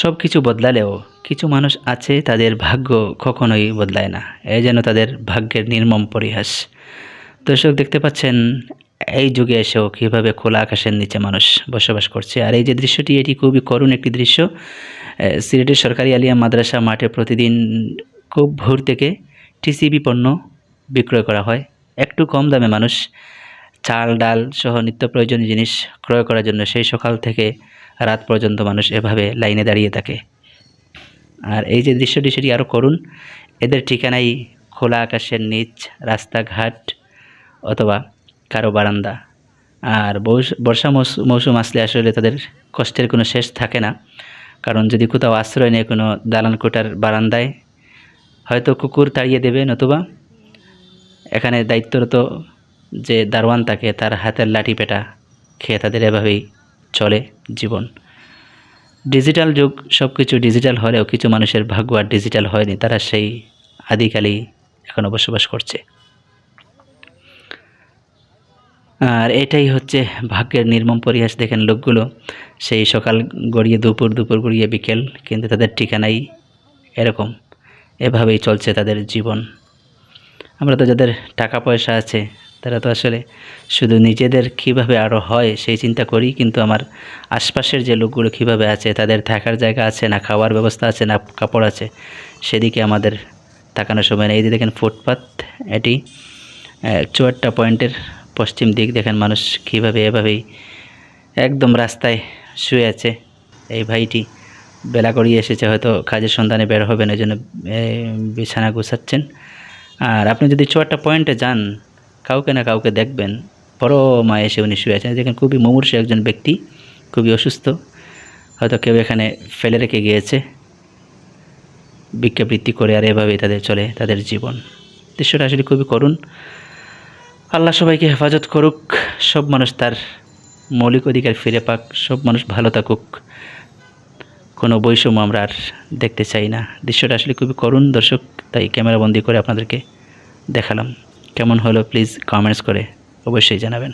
সব কিছু বদলালেও কিছু মানুষ আছে তাদের ভাগ্য কখনোই বদলায় না। এই যেন তাদের ভাগ্যের নির্মম পরিহাস। দর্শক, দেখতে পাচ্ছেন, এই যুগে এসেও কীভাবে খোলা আকাশের নিচে মানুষ বসবাস করছে। আর এই যে দৃশ্যটি, এটি খুবই করুণ একটি দৃশ্য। সিলেটের সরকারি আলিয়া মাদ্রাসা মাঠে প্রতিদিন খুব ভোর থেকে টিসিবি পণ্য বিক্রয় করা হয়। একটু কম দামে মানুষ চাল, ডাল সহ নিত্য প্রয়োজনীয় জিনিস ক্রয় করার জন্য সেই সকাল থেকে রাত পর্যন্ত মানুষ এভাবে লাইনে দাঁড়িয়ে থাকে। আর এই যে দৃশ্যটি সেটি আরও করুন, এদের ঠিকানাই খোলা আকাশের নিচ, রাস্তাঘাট অথবা কারও বারান্দা। আর বর্ষা মৌস- মৌসুম আসলে আসলে তাদের কষ্টের কোনো শেষ থাকে না। কারণ যদি কোথাও আশ্রয় নেয় কোনো দালান কোটার বারান্দায়, হয়তো কুকুর তাড়িয়ে দেবে নতুবা। এখানে দায়িত্বরত যে দারোয়ান তাকে তার হাতের লাঠি পেটা খেয়ে তাদের এভাবেই চলে জীবন। ডিজিটাল যুগ সব কিছু ডিজিটাল হলেও কিছু মানুষের ভাগ্য আর ডিজিটাল হয়নি, তারা সেই আদিকালেই এখনও বসবাস করছে। আর এটাই হচ্ছে ভাগ্যের নির্মম পরিহাস। দেখেন লোকগুলো সেই সকাল গড়িয়ে, দুপুর দুপুর গড়িয়ে, বিকেল, কিন্তু তাদের ঠিকানাই এরকম। এভাবেই চলছে তাদের জীবন। আমরা তো যাদের টাকা পয়সা আছে তারা তো আসলে শুধু নিজেদের কীভাবে আরও হয় সেই চিন্তা করি, কিন্তু আমার আশপাশের যে লোকগুলো কীভাবে আছে, তাদের থাকার জায়গা আছে না, খাওয়ার ব্যবস্থা আছে না, কাপড় আছে, সেদিকে আমাদের তাকানোর সময় নেই। এই যে দেখেন ফুটপাত, এটি চুয়াট্টা পয়েন্টের পশ্চিম দিক। দেখেন মানুষ কীভাবে এভাবেই একদম রাস্তায় শুয়ে আছে। এই ভাইটি বেলা করিয়ে এসেছে, হয়তো কাজের সন্ধানে বের হবেন এই জন্য বিছানা গুছাচ্ছেন। আর আপনি যদি চুয়াট্টা পয়েন্টে যান কাউকে না কাউকে দেখবেন। বড় মা এসে উনি শুয়ে আছেন। দেখেন খুবই মুমূর্ষু একজন ব্যক্তি, খুবই অসুস্থ। হয়তো কেউ এখানে ফেলে রেখে গিয়েছে। ভিক্ষাবৃত্তি করে আর এভাবেই তাদের চলে তাদের জীবন। দৃশ্যটা আসলে খুবই করুণ। আল্লাহ সবাইকে হেফাজত করুক। সব মানুষ তার মৌলিক অধিকার ফিরে পাক। সব মানুষ ভালো থাকুক। কোনো বৈষম্য আমরা আর দেখতে চাই না। দৃশ্যটা আসলে খুবই করুণ। দর্শক, তাই ক্যামেরাবন্দি করে আপনাদেরকে দেখালাম। কেমন হলো প্লিজ কমেন্টস করে অবশ্যই জানাবেন।